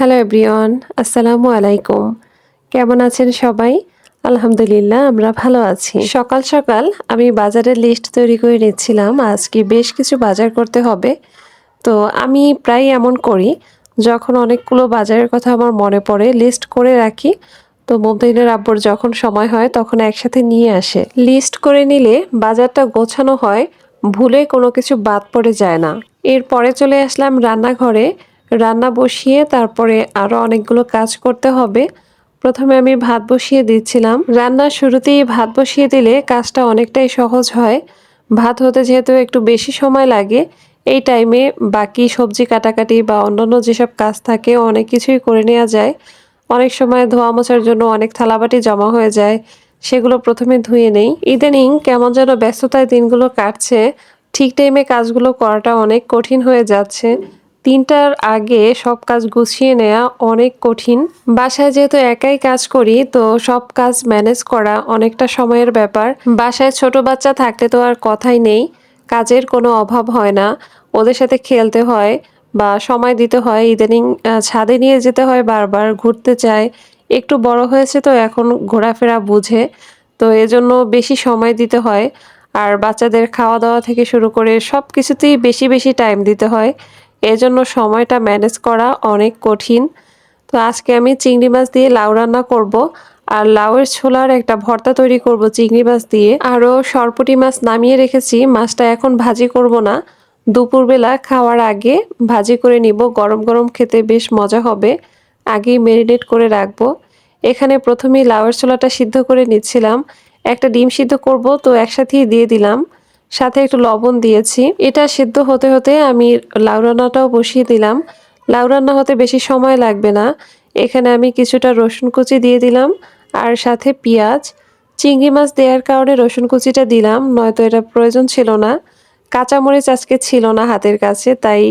Hello everyone আসসালামু আলাইকুম কেমন আছেন সবাই? আলহামদুলিল্লাহ, আমরা ভালো আছি। সকাল সকাল আমি বাজারের লিস্ট তৈরি করে নিচ্ছিলাম। আজকে বেশ কিছু বাজার করতে হবে। তো আমি প্রায় এমন করি, যখন অনেকগুলো বাজারের কথা আমার মনে পড়ে লিস্ট করে রাখি। তো মমতাইনের আব্বুর যখন সময় হয়, তখন একসাথে নিয়ে আসে। লিস্ট করে নিলে বাজারটা গোছানো হয়, ভুলে কোনো কিছু বাদ পড়ে যায় না। এরপরে চলে আসলাম রান্নাঘরে। রান্না বসিয়ে তারপরে আরও অনেকগুলো কাজ করতে হবে। প্রথমে আমি ভাত বসিয়ে দিচ্ছিলাম। রান্নার শুরুতেই ভাত বসিয়ে দিলে কাজটা অনেকটাই সহজ হয়। ভাত হতে যেহেতু একটু বেশি সময় লাগে, এই টাইমে বাকি সবজি কাটাকাটি বা অন্যান্য যেসব কাজ থাকে অনেক কিছুই করে নেওয়া যায়। অনেক সময় ধোয়া মোছার জন্য অনেক থালাবাটি জমা হয়ে যায়, সেগুলো প্রথমে ধুয়ে নেই। ইদানিং কেমন যেন ব্যস্ততায় দিনগুলো কাটছে, ঠিক টাইমে কাজগুলো করাটা অনেক কঠিন হয়ে যাচ্ছে। তিনটার আগে সব কাজ গুছিয়ে নেওয়া অনেক কঠিন। বাসায় যেহেতু একাই কাজ করি, তো সব কাজ ম্যানেজ করা অনেকটা সময়ের ব্যাপার। বাসায় ছোট বাচ্চা থাকলে তো আর কথাই নেই, কাজের কোনো অভাব হয় না। ওদের সাথে খেলতে হয় বা সময় দিতে হয়, ইদানিং ছাদে নিয়ে যেতে হয়, বারবার ঘুরতে চায় একটু বড় হয়েছে তো এখন ঘোরাফেরা বুঝে, তো এজন্য বেশি সময় দিতে হয়। আর বাচ্চাদের খাওয়া দাওয়া থেকে শুরু করে সব কিছুতেই বেশি বেশি টাইম দিতে হয়। এজন্য সময়টা ম্যানেজ করা অনেক কঠিন। তো আজকে আমি চিংড়ি মাছ দিয়ে লাউ রান্না করব। আর লাউয়ের ছোলার একটা ভর্তা তৈরি করব চিংড়ি মাছ দিয়ে। আরও সরপুটি মাছ নামিয়ে রেখেছি, মাছটা এখন ভাজি করব না। দুপুরবেলা খাওয়ার আগে ভাজি করে নিব, গরম গরম খেতে বেশ মজা হবে, আগেই ম্যারিনেট করে রাখব। এখানে প্রথমেই লাউয়ের ছোলাটা সিদ্ধ করে নিচ্ছিলাম। একটা ডিম সিদ্ধ করব, তো একসাথেই দিয়ে দিলাম। সাথে একটু লবণ দিয়েছি। এটা সিদ্ধ হতে হতে আমি লাউ রান্নাটাও বসিয়ে দিলাম। লাউ রান্না হতে বেশি সময় লাগবে না। এখানে আমি কিছুটা রসুন কুচি দিয়ে দিলাম আর সাথে পেঁয়াজ। চিংড়ি মাছ দেওয়ার কারণে রসুন কুচিটা দিলাম, নয়তো এটা প্রয়োজন ছিল না। কাঁচামরিচ আজকে ছিল না হাতের কাছে, তাই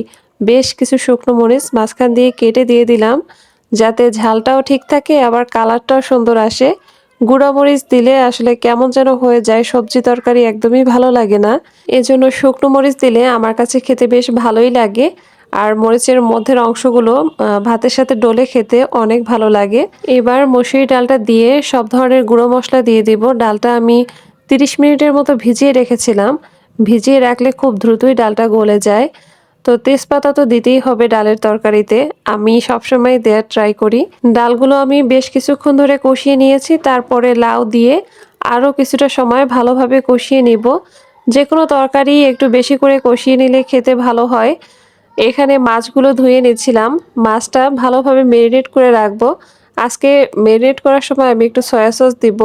বেশ কিছু শুকনো মরিচ মাঝখান দিয়ে কেটে দিয়ে দিলাম। যাতে ঝালটাও ঠিক থাকে, আবার কালারটাও সুন্দর আসে। গুঁড়া মরিচ দিলে আসলে কেমন যেন হয়ে যায়, সবজি তরকারি একদমই ভালো লাগে না। এজন্য শুকনো মরিচ দিলে আমার কাছে খেতে বেশ ভালোই লাগে। আর মরিচের মধ্যের অংশগুলো ভাতের সাথে ডলে খেতে অনেক ভালো লাগে। এবার মসুরি ডালটা দিয়ে সব ধরনের গুঁড়ো মশলা দিয়ে দিব। ডালটা আমি তিরিশ মিনিটের মতো ভিজিয়ে রেখেছিলাম। ভিজিয়ে রাখলে খুব দ্রুতই ডালটা গলে যায়। তো তেজপাতা তো দিতেই হবে ডালের তরকারিতে। আমি সবসময় দেওয়ার ট্রাই করি। ডালগুলো আমি বেশ কিছুক্ষণ ধরে কষিয়ে নিয়েছি, তারপরে লাউ দিয়ে আরও কিছুটা সময় ভালোভাবে কষিয়ে নিব। যে কোনো তরকারি একটু বেশি করে কষিয়ে নিলে খেতে ভালো হয়। এখানে মাছগুলো ধুয়ে নিচ্ছিলাম। মাছটা ভালোভাবে মেরিনেট করে রাখব। আজকে মেরিনেট করার সময় আমি একটু সয়া সস দিব।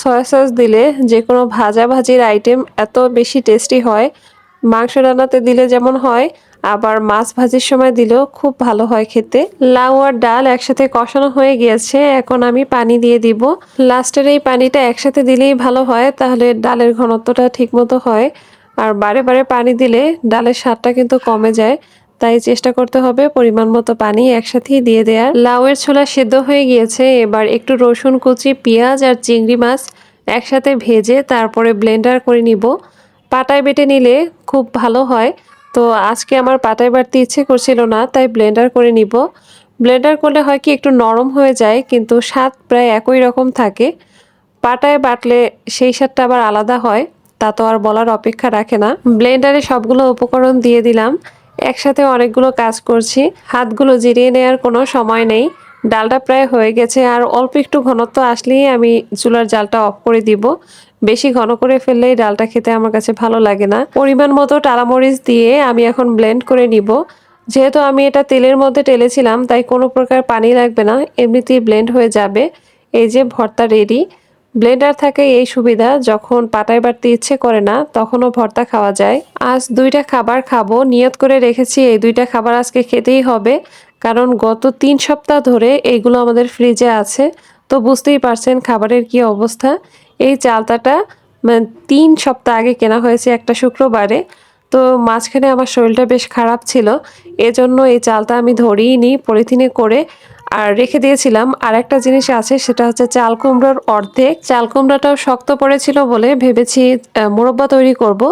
সয়া সস দিলে যে কোনো ভাজা ভাজির আইটেম এত বেশি টেস্টি হয়। মাংস রান্নাতে দিলে যেমন হয় আবার মাছ ভাজির সময় দিলেও খুব ভালো হয় খেতে। লাউ আর ডাল একসাথে কষানো হয়ে গিয়েছে, এখন আমি পানি দিয়ে দিব। লাস্টের এই পানিটা একসাথে দিলেই ভালো হয়, তাহলে ডালের ঘনত্বটা ঠিকমতো হয়। আর বারে বারে পানি দিলে ডালের স্বাদটা কিন্তু কমে যায়, তাই চেষ্টা করতে হবে পরিমাণ মতো পানি একসাথেই দিয়ে দেওয়ার লাউয়ের ছোলা সেদ্ধ হয়ে গিয়েছে, এবার একটু রসুন কুচি, পেঁয়াজ আর চিংড়ি মাছ একসাথে ভেজে তারপরে ব্লেন্ডার করে নিব। পাটায় বেটে নিলে খুব ভালো হয়। তো আজকে আমার পাটায় বাটতে ইচ্ছে করছিল না, তাই ব্লেন্ডার করে নিব। ব্লেন্ডার করলে হয় কি একটু নরম হয়ে যায়, কিন্তু স্বাদ প্রায় একই রকম থাকে। পাটায় বাটলে সেই স্বাদটা আবার আলাদা হয়, তা তো আর বলার অপেক্ষা রাখে না। ব্লেন্ডারে সবগুলো উপকরণ দিয়ে দিলাম, একসাথে অনেকগুলো কাজ করছি, হাতগুলো জিরিয়ে নেওয়ার কোনো সময় নেই। ডালটা প্রায় হয়ে গেছে আর অল্প একটু ঘনত্ব আসলেই আমি চুলার জালটা অফ করে দিব। বেশি ঘন করে ফেললেই ডালটা খেতে আমার কাছে ভালো লাগে না। পরিমাণ মতো টালামরিচ দিয়ে আমি এখন ব্লেন্ড করে নিব। যেহেতু আমি এটা তেলের মধ্যে টেলেছিলাম, তাই কোনো প্রকার পানি লাগবে না, এমনিতেই ব্লেন্ড হয়ে যাবে। এই যে ভর্তা রেডি ব্লেন্ডার থাকে এই সুবিধা, যখন পাটায় বাড়তে ইচ্ছে করে না, তখনও ভর্তা খাওয়া যায়। আজ দুইটা খাবার খাব, নিয়ত করে রেখেছি, এই দুইটা খাবার আজকে খেতেই হবে। কারণ গত তিন সপ্তাহ ধরে এইগুলো আমাদের ফ্রিজে আছে। তো বুঝতেই পারছেন খাবারের কি অবস্থা। এই চালতাটা মানে তিন সপ্তাহ আগে কেনা হয়েছে একটা শুক্রবারে। তো মাঝখানে আমার শরীরটা বেশ খারাপ ছিল। এজন্য এই চালটা আমি ধরিয়ে নিই পলিথিনে করে। আর রেখে দিয়েছিলাম। আর একটা জিনিস আছে, সেটা হচ্ছে চাল কুমড়োর অর্ধেক। চাল কুমড়াটাও শক্ত পড়েছিল বলে ভেবেছি মোরব্বা তৈরি করব।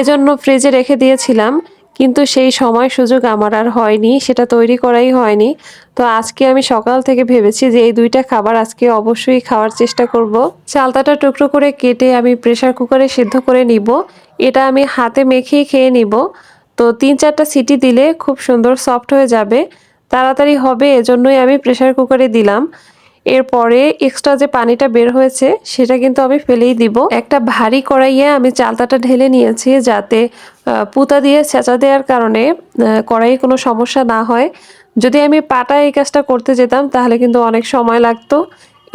এজন্য ফ্রিজে রেখে দিয়েছিলাম। কিন্তু সেই সময় সুযোগ আমার আর হয়নি, সেটা তৈরি করাই হয়নি। তো আজকে আমি সকাল থেকে ভেবেছি যে এই দুইটা খাবার আজকে অবশ্যই খাওয়ার চেষ্টা করব। চালতাটা টুকরো করে কেটে আমি প্রেশার কুকারে সিদ্ধ করে নিব। এটা আমি হাতে মেখেই খেয়ে নিব। তো তিন চারটা সিটি দিলে খুব সুন্দর সফট হয়ে যাবে। তাড়াতাড়ি হবে, এজন্যই আমি প্রেশার কুকারে দিলাম। এরপরে এক্সট্রা যে পানিটা বের হয়েছে, সেটা কিন্তু আমি ফেলেই দিব। একটা ভারী কড়াইয়ে আমি চালতাটা ঢেলে নিয়েছি যাতে পুতা দিয়ে ছেঁচা দেওয়ার কারণে কড়াইয়ে কোনো সমস্যা না হয়। যদি আমি পাটা এই কাজটা করতে যেতাম, তাহলে কিন্তু অনেক সময় লাগতো।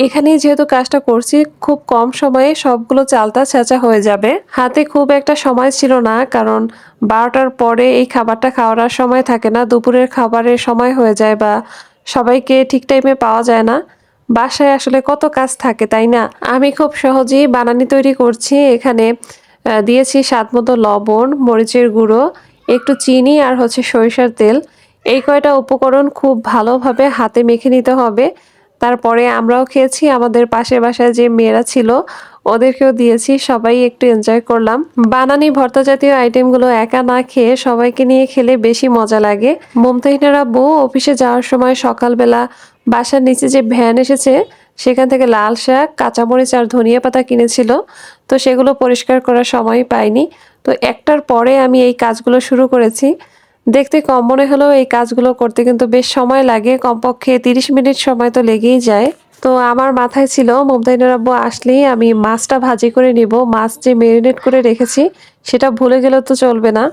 এখানেই যেহেতু কাজটা করছি, খুব কম সময়ে সবগুলো চালতা ছেঁচা হয়ে যাবে। হাতে খুব একটা সময় ছিল না, কারণ বারোটার পরে এই খাবারটা খাওয়ার সময় থাকে না। দুপুরের খাবারের সময় হয়ে যায় বা সবাইকে ঠিক টাইমে পাওয়া যায় না। বাসায় আসলে কত কাজ থাকে, তাই না? আমি খুব সহজেই বানানি তৈরি করছি। এখানে দিয়েছি স্বাদ মতো লবণ, মরিচের গুঁড়ো, একটু চিনি আর হচ্ছে সরিষার তেল। এই কয়টা উপকরণ খুব ভালোভাবে হাতে মেখে নিতে হবে। তারপরে আমরাও খেয়েছি। আমাদের পাশের বাসায় যে মেয়েরা ছিল, ওদেরকেও দিয়েছি। সবাই একটু এনজয় করলাম। বানানি ভর্তা জাতীয় আইটেমগুলো একা না খেয়ে সবাইকে নিয়ে খেলে বেশি মজা লাগে। মমতাহিনারা বউ অফিসে যাওয়ার সময় সকালবেলা বাসার নিচে যে ভ্যান এসেছে, সেখান থেকে লাল শাক, কাঁচামরিচ আর ধনিয়া পাতা কিনেছিল। তো সেগুলো পরিষ্কার করার সময় পাইনি। তো একটার পরে আমি এই কাজগুলো শুরু করেছি। দেখতে কম মনে হলেও এই কাজগুলো করতে কিন্তু বেশ সময় লাগে। কমপক্ষে তিরিশ মিনিট সময় তো লেগেই যায়। তো আমার মাথায় ছিল মুমতাইনের আব্বু, আসলেই আমি মাছটা ভাজি করে নিব। মাছ যে মেরিনেট করে রেখেছি, সেটা ভুলে গেলে তো চলবে না।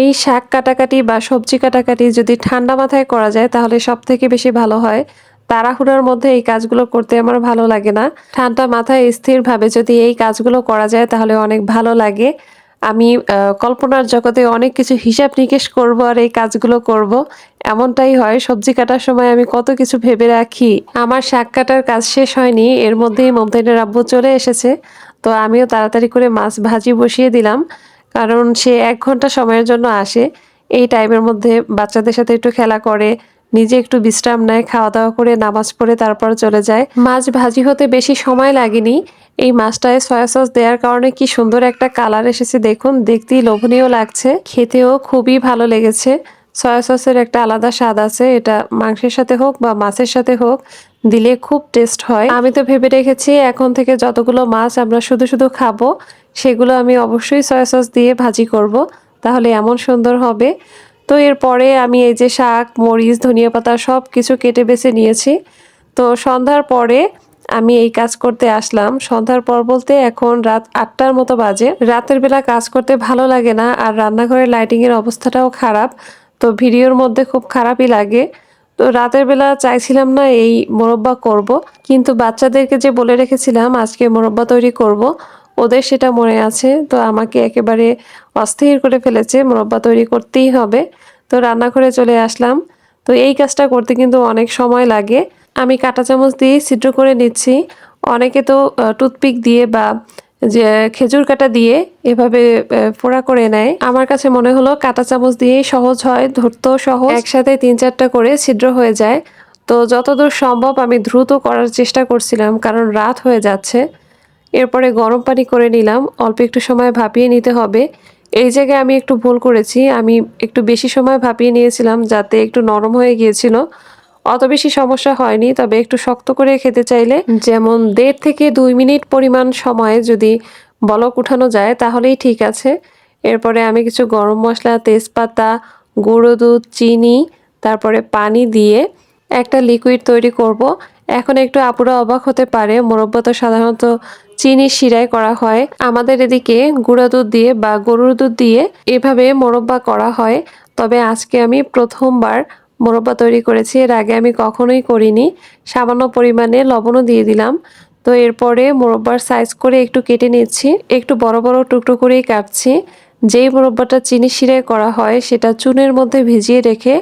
এই শাক কাটাকাটি বা সবজি কাটাকাটি যদি ঠান্ডা মাথায় করা যায়, তাহলে সব থেকে বেশি ভালো হয়। তাড়াহুড়ার মধ্যে এই কাজগুলো করতে আমার ভালো লাগে না। ঠান্ডা মাথায় স্থিরভাবে যদি এই কাজগুলো করা যায় তাহলে অনেক ভালো লাগে। আমি কল্পনার জগতে অনেক কিছু হিসাব নিকেশ করব আর এই কাজগুলো করব। এমনটাই হয়, সবজি কাটার সময় আমি কত কিছু ভেবে রাখি। আমার শাক কাটার কাজ শেষ হয়নি, এর মধ্যেই মমতাইনের আব্বু চলে এসেছে। তো আমিও তাড়াতাড়ি করে মাছ ভাজি বসিয়ে দিলাম, কারণ সে এক ঘণ্টা সময়ের জন্য আসে। এই টাইমের মধ্যে বাচ্চাদের সাথে একটু খেলা করে নিজে একটু বিশ্রাম নেয় খাওয়া দাওয়া করে, নামাজ পড়ে তারপর চলে যায়। মাছ ভাজি হতে বেশি সময় লাগেনি। এই মাছটায় সয়া সস দেওয়ার কারণে কি সুন্দর একটা কালার এসেছে দেখুন, দেখতেই লোভনীয় লাগছে। খেতেও খুবই ভালো লেগেছে। সয়া সসের একটা আলাদা স্বাদ আছে, এটা মাংসের সাথে হোক বা মাছের সাথে হোক, দিলে খুব টেস্ট হয়। আমি তো ভেবে রেখেছি, এখন থেকে যতগুলো মাছ আমরা শুধু শুধু খাব, সেগুলো আমি অবশ্যই সয়া সস দিয়ে ভাজি করব, তাহলে এমন সুন্দর হবে। তো এরপরে আমি এই যে শাক, মরিচ, ধনিয়া পাতা সব কিছু কেটে বেছে নিয়েছি। তো সন্ধ্যার পরে আমি এই কাজ করতে আসলাম। সন্ধ্যার পর বলতে এখন রাত আটটার মতো বাজে। রাতের বেলা কাজ করতে ভালো লাগে না আর রান্নাঘরের লাইটিংয়ের অবস্থাটাও খারাপ। তো ভিডিওর মধ্যে খুব খারাপই লাগে। তো রাতের বেলা চাইছিলাম না এই মোরব্বা করব। কিন্তু বাচ্চাদেরকে যে বলে রেখেছিলাম, আজকে মোরব্বা তৈরি করব। ওদের সেটা মনে আছে। তো আমাকে একেবারে অস্থির করে ফেলেছে, মোরব্বা তৈরি করতেই হবে। তো রান্নাঘরে চলে আসলাম। তো এই কাজটা করতে কিন্তু অনেক সময় লাগে। আমি কাঁটা চামচ দিয়ে ছিদ্র করে নিচ্ছি। অনেকে তো টুথপিক দিয়ে বা, যে, খেজুর কাটা দিয়ে এভাবে ফোড়া করে নেয়। আমার কাছে মনে হলো কাঁটা চামচ দিয়েই সহজ হয় ধরতেও সহজ। একসাথে তিন চারটা করে ছিদ্র হয়ে যায়। তো যতদূর সম্ভব আমি দ্রুত করার চেষ্টা করছিলাম, কারণ রাত হয়ে যাচ্ছে। এরপরে গরম পানি করে নিলাম। অল্প একটু সময় ভাপিয়ে নিতে হবে। এই জায়গায় আমি একটু ভুল করেছি। আমি একটু বেশি সময় ভাপিয়ে নিয়েছিলাম যাতে একটু নরম হয়ে গিয়েছিল। অত বেশি সমস্যা হয়নি, তবে একটু শক্ত করে খেতে চাইলে যেমন দেড় থেকে দুই মিনিট পরিমাণ সময়ে যদি বলক উঠানো যায় তাহলেই ঠিক আছে। এরপরে আমি কিছু গরম মশলা, তেজপাতা, গুঁড়ো দুধ, চিনি, তারপরে পানি দিয়ে একটা লিকুইড তৈরি করব। এখন একটু আপুরা অবাক হতে পারে। মোরব্বা তো সাধারণত চিনি শিরায় করা হয়। আমাদের এদিকে গুঁড়া দুধ দিয়ে বা গরুর দুধ দিয়ে এভাবে মোরব্বা করা হয়। তবে আজকে আমি প্রথমবার মোরব্বা তৈরি করেছি। এর আগে আমি কখনোই করিনি। সামান্য পরিমাণে লবণও দিয়ে দিলাম। তো এরপরে মোরব্বার সাইজ করে একটু কেটে নিচ্ছি। একটু বড় বড় টুকরো করেই কাটছি। যেই মোরব্বাটা চিনি শিরায় করা হয়, সেটা চুনের মধ্যে ভিজিয়ে রেখে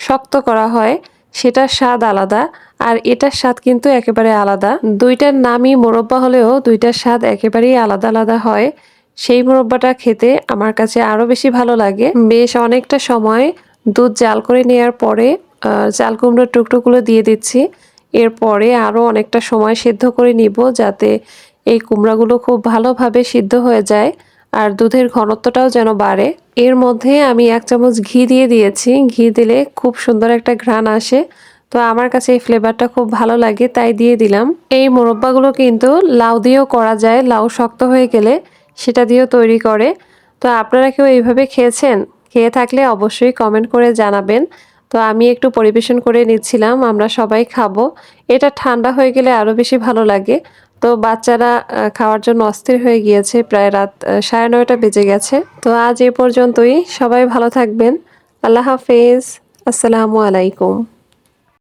শক্ত করা হয়। সেটার স্বাদ আলাদা। আর এটার স্বাদ কিন্তু একেবারে আলাদা। দুইটার নামই মোরব্বা হলেও দুইটার স্বাদ একেবারেই আলাদা আলাদা হয়। সেই মোরব্বাটা খেতে আমার কাছে আরও বেশি ভালো লাগে। বেশ অনেকটা সময় দুধ জাল করে নেওয়ার পরে চাল কুমড়োর টুকটোগুলো দিয়ে দিচ্ছি। এরপরে আরও অনেকটা সময় সিদ্ধ করে নিব যাতে এই কুমড়াগুলো খুব ভালোভাবে সিদ্ধ হয়ে যায় আর দুধের ঘনত্বটাও যেন বাড়ে। এর মধ্যে আমি এক চামচ ঘি দিয়ে দিয়েছি। ঘি দিলে খুব সুন্দর একটা ঘ্রাণ আসে। তো আমার কাছে এই ফ্লেভারটা খুব ভালো লাগে, তাই দিয়ে দিলাম। এই মোরব্বাগুলো কিন্তু লাউ দিয়েও করা যায়, লাউ শক্ত হয়ে গেলে সেটা দিয়েও তৈরি করে। তো আপনারা কেউ এইভাবে খেয়েছেন? খেয়ে থাকলে অবশ্যই কমেন্ট করে জানাবেন। তো আমি একটু পরিবেশন করে নিচ্ছিলাম, আমরা সবাই খাব। এটা ঠান্ডা হয়ে গেলে আরও বেশি ভালো লাগে। তো বাচ্চারা খাওয়ার জন্য অস্থির হয়ে গিয়েছে, প্রায় রাত সাড়ে নয়টা বেজে গেছে। তো আজ এ পর্যন্তই, সবাই ভালো থাকবেন। আল্লাহ হাফেজ, আসসালামু আলাইকুম।